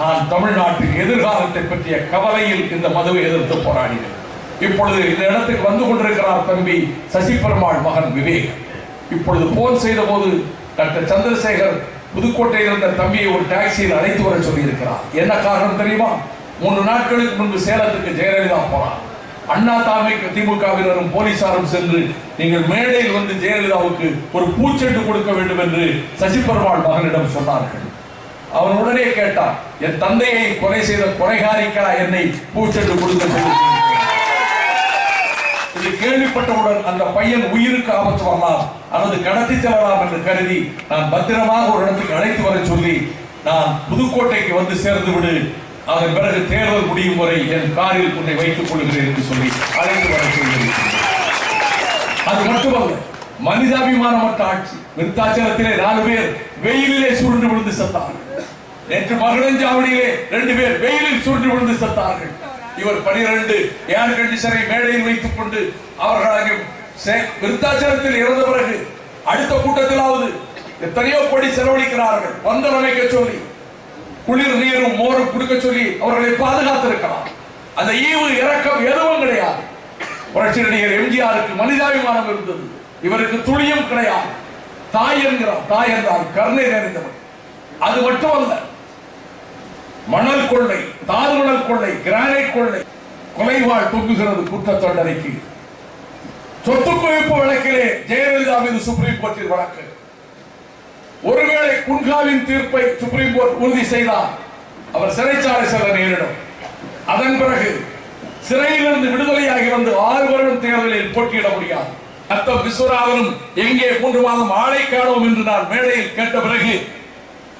நான் தமிழ்நாட்டின் எதிர்காலத்தை பற்றிய கவலையில் இந்த மதுவை எதிர்த்து போராடினேன். இப்பொழுது இந்த இடத்துக்கு வந்து கொண்டிருக்கிறார் தம்பி சசி பெருமாள் மகன் விவேக். இப்பொழுது போன் செய்த போது டாக்டர் சந்திரசேகர் புதுக்கோட்டையில் இருந்த தம்பியை ஒரு டாக்ஸியில் அழைத்து வர சொல்லியிருக்கிறார். என்ன காரணம் தெரியுமா? மூன்று நாட்களுக்கு முன்பு சேலத்துக்கு ஜெயலலிதா போனார். அண்ணா தாமைக்கு திமுகவினரும் போலீசாரும் சென்று நீங்கள் மேடையில் வந்து ஜெயலலிதாவுக்கு ஒரு பூச்செண்டு கொடுக்க வேண்டும் என்று சசி பெருமாள் மகனிடம் சொன்னார்கள். அவன் உடனே கேட்டான் என் தந்தையை கொலை செய்த கொலைகாரிக்கடா என்னை பூச்செண்டு கொடுக்க இது கேள்விப்பட்டவுடன் அந்த பையன் உயிருக்கு ஆபத்து வரலாம் அல்லது கடத்தி செல்லலாம் என்று கருதி நான் பத்திரமாக ஒரு இடத்துக்கு அழைத்து வர சொல்லி நான் புதுக்கோட்டைக்கு வந்து சேர்ந்து விடு. அதன் பிறகு தேர்தல் முடியும் வரை என் காரில் உன்னை வைத்துக் கொள்கிறேன் என்று சொல்லி அழைத்து வர சொல்லியிருக்கிறேன் அது மட்டுமல்ல மனிதாபிமானமற்ற ஆட்சி விருத்தாச்சலத்திலே நாலு பேர் வெயிலிலே சுருண்டு விழுந்து செத்தார்கள். நேற்று மகளஞ்சாவடியிலே ரெண்டு பேர் வெயிலில் சுருண்டு விழுந்து செத்தார்கள். இவர் பனிரெண்டு ஏர் கண்டிஷனை மேடையில் வைத்துக் கொண்டு அவர்கள் அங்கே சே- விருத்தாச்சலத்தில் இறந்த பிறகு அடுத்த கூட்டத்திலாவது எத்தனையோ கோடி செலவழிக்கிறார்கள். பந்தல் அமைக்க சொல்லி குளிர் நீரும் மோரும் கொடுக்க சொல்லி அவர்களை பாதுகாத்திருக்கலாம். அந்த ஈவு இறக்கம் எதுவும் கிடையாது. புரட்சி நடிகர் எம்ஜிஆருக்கு மனிதாபிமானம் இருந்தது. இவருக்கு துளியும் கிடையாது. தாய் என்கிறார். தாய் என்றால் கருணை நிறைந்தவர். அது மட்டும் அல்ல மணல் கொள்ளை தாதுமணல் கொள்ளை கிரானைட் கொள்ளை. கொலைவாள் தொங்குகிறது குற்ற தண்டனைக்கு. சொத்து குவிப்பு வழக்கிலே ஜெயலலிதா மீது சுப்ரீம் கோர்ட்டில் வழக்கு. ஒருவேளை குன்காவின் தீர்ப்பை சுப்ரீம் கோர்ட் உறுதி செய்தார் அவர் சிறைச்சாலை செல்ல நேரிடும். அதன் பிறகு சிறையிலிருந்து விடுதலையாகி வந்து ஆறு வருடம் தேர்தலில் போட்டியிட முடியாது. அத்த விஸ்வராதனும் எங்கே மூன்று மாதம் ஆளை காணோம் என்று நான் மேடையில் கேட்ட பிறகு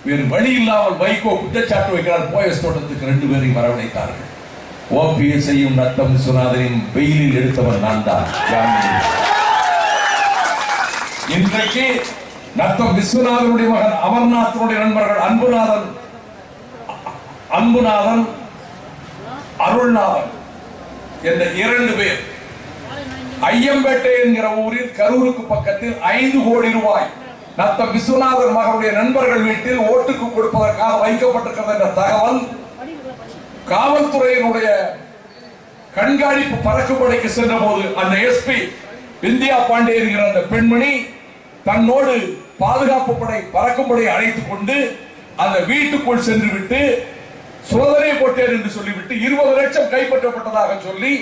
வேறு வழி இல்லாமல் வைகோ குற்றச்சாட்டு வைக்கிறார். போயஸ் தோட்டத்துக்கு ரெண்டு பேரையும் வரவழைத்தார்கள். ஓபிஎஸ்ஐயும் நத்தம் விஸ்வநாதனையும் வெயிலில் எடுத்தவர் நான் தான். இன்றைக்கு நத்தம் விஸ்வநாதனுடைய மகன் அமர்நாத்தனுடைய நண்பர்கள் அன்புநாதன் அன்புநாதன் அருள்நாதன் என்ற இரண்டு பேர். ஐயம்பேட்டை என்கிற ஊரில் கரூருக்கு பக்கத்தில் ஐந்து கோடி ரூபாய் நத்தம் விஸ்வநாதன் மகனுடைய நண்பர்கள் வீட்டில் ஓட்டுக்கு கொடுப்பதற்காக வைக்கப்பட்டிருக்கிறது என்ற தகவல் காவல்துறையினுடைய கண்காணிப்பு பறக்குப்படைக்கு சென்ற போது அந்த எஸ்பி விந்தியா பாண்டே என்கிற அந்த பெண்மணி தன்னோடு பாதுகாப்பு படை பறக்கும்படை அழைத்துக் கொண்டு அந்த வீட்டுக்குள் சென்று விட்டு சோதனை போட்டேன் என்று சொல்லிவிட்டு இருபது லட்சம் கைப்பற்றப்பட்டதாக சொல்லி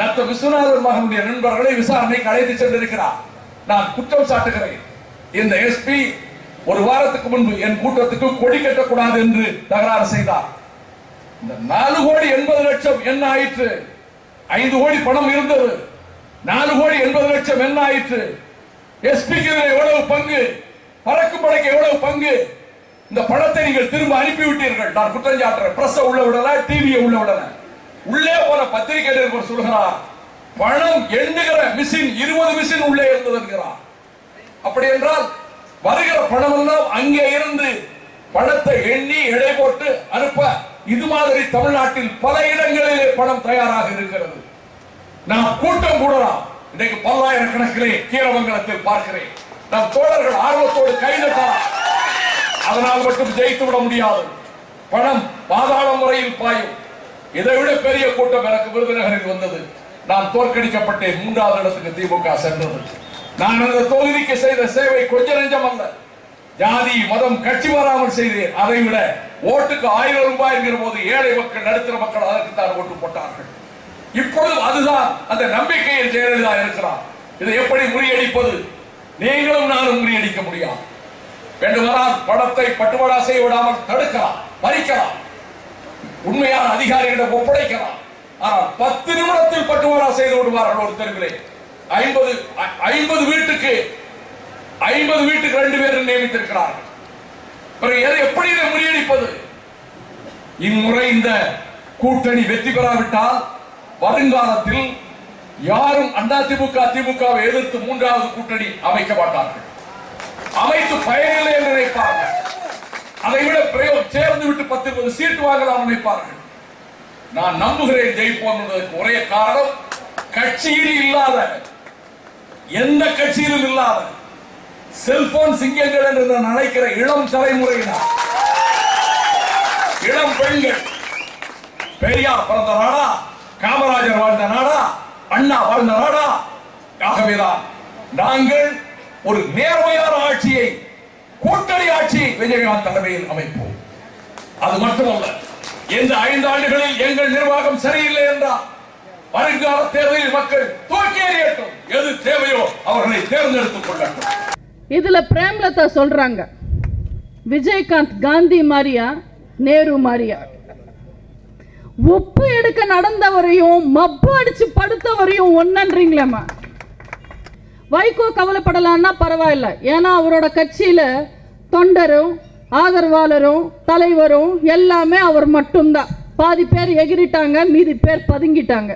நத்த விஸ்வநாதன் மகனுடைய நண்பர்களை விசாரணைக்கு அழைத்து சென்றிருக்கிறார். நான் குற்றம் சாட்டுகிறேன். இந்த எஸ்பி ஒரு வாரத்துக்கு முன்பு என் கூட்டத்துக்கு கொடி கட்டக்கூடாது என்று தகராறு செய்தார். இந்த நாலு கோடி எண்பது லட்சம் என்ன ஆயிற்று? ஐந்து கோடி பணம் இருந்தது. நாலு கோடி எண்பது லட்சம் என்ன ஆயிற்று? எஸ்பிக்கு எவ்வளவு பங்கு? பறக்கும் படைக்கு எவ்வளவு பங்கு? இந்த பணத்தை நீங்கள் திரும்ப அனுப்பிவிட்டீர்கள். நான் குற்றம் சாட்டுறேன். பிரஸ் உள்ள விடல டிவியை உள்ள விடல. உள்ளே போன பத்திரிகை சொல்கிறார் பணம் எண்ணுகிற மிஷின் இருபது மிஷின் உள்ளே இருந்தது என்கிறார். அப்படி என்றால் வருகிற பணம் எல்லாம் அங்கே இருந்து பணத்தை எண்ணி எடை போட்டு அனுப்ப இது மாதிரி தமிழ்நாட்டில் பல இடங்களிலே பணம் தயாராக இருக்கிறது. நாம் கூட்டம் கூடலாம். இன்னைக்கு பல்லாயிரக்கணக்கிலே கீரமங்கலத்தில் பார்க்கிறேன். நம் தோழர்கள் ஆர்வத்தோடு கைதட்டலாம். அதனால் மட்டும் ஜெயித்து விட முடியாது. பணம் பாதாள முறையில் பாயும். இதை விட பெரிய கூட்டம் எனக்கு விருதுநகரில் வந்தது. நான் தோற்கடிக்கப்பட்டேன். மூன்றாவது இடத்துக்கு திமுக சென்றது. நான் அந்த தொகுதிக்கு செய்த சேவை கொஞ்ச நெஞ்சம் அல்ல. ஜாதி மதம் கட்சி வராமல் செய்தேன். அதை விட ஓட்டுக்கு ஆயிரம் ரூபாய் என்கிற போது ஏழை மக்கள் நடுத்தர மக்கள் அதற்கு தான் ஓட்டு போட்டார்கள். இப்பொழுது அதுதான் அந்த நம்பிக்கையில் ஜெயலலிதா இருக்கிறார். இதை எப்படி முறியடிப்பது? நீங்களும் நானும் முறியடிக்க முடியாது. வேண்டுமானால் படத்தை பட்டுவாடா செய்ய விடாமல் தடுக்கலாம் பறிக்கலாம். உண்மையான அதிகாரிகளிடம் ஒப்படைக்கலாம். ஆனால் பத்து நிமிடத்தில் பட்டுவாடா செய்து விடுவார்கள் ஒரு தெருவிலே ஐம்பது ஐம்பது வீட்டுக்கு ஐம்பது வீட்டுக்கு ரெண்டு பேர் நியமித்திருக்கிறார்கள். பிறகு எப்படி இதை முறியடிப்பது? இம்முறை இந்த கூட்டணி வெற்றி பெறாவிட்டால் வருங்காலத்தில் யாரும் அதிமுக திமுகவை எதிர்த்து மூன்றாவது கூட்டணி அமைக்க மாட்டார்கள். அமைத்து பயனில்லை என்று நினைப்பார்கள். அதை விட பிரயோகம் சேர்ந்து விட்டு பத்து இருபது சீட்டு வாங்கலாம் நினைப்பார்கள். நான் நம்புகிறேன் ஜெயிப்போம் என்பதற்கு ஒரே காரணம் கட்சியில் இல்லாத எந்த கட்சியிலும் இல்லாத செல்போன் சிங்கங்கள் என்று நான் நினைக்கிற இளம் தலைமுறையினர். இளம் பெண்கள். பெரியார் பிறந்த நாடா காமராஜர் வாழ்ந்த நாடா அண்ணா வாழ்ந்த நாடா. ஆகவேதான் நாங்கள் ஒரு நேர்மையான ஆட்சியை கூட்டணி ஆட்சி விஜயகாந்த் தலைமையில் அமைப்போம். அது மட்டுமல்ல இந்த ஐந்து ஆண்டுகளில் எங்கள் நிர்வாகம் சரியில்லை என்றால் வருங்கால தேர்தலில் மக்கள் அவர்களை தேர்ந்தெடுத்துக் கொள்ளட்டும் இதுல பிரேம்லதா சொல்றாங்க. விஜயகாந்த் காந்தி மாதிரியா நேரு மாதிரியா உப்பு எடுக்க நடந்தவரையும் மப்பு அடிச்சு படுத்தவரையும் ஒன்னன்றீங்களேம்மா வைகோ கவலைப்படலான்னா பரவாயில்ல. ஏன்னா அவரோட கட்சியில தொண்டரும் ஆதரவாளரும் தலைவரும் எல்லாமே அவர் மட்டும்தான். பாதி பேர் எகிரிட்டாங்க மீதி பேர் பதுங்கிட்டாங்க.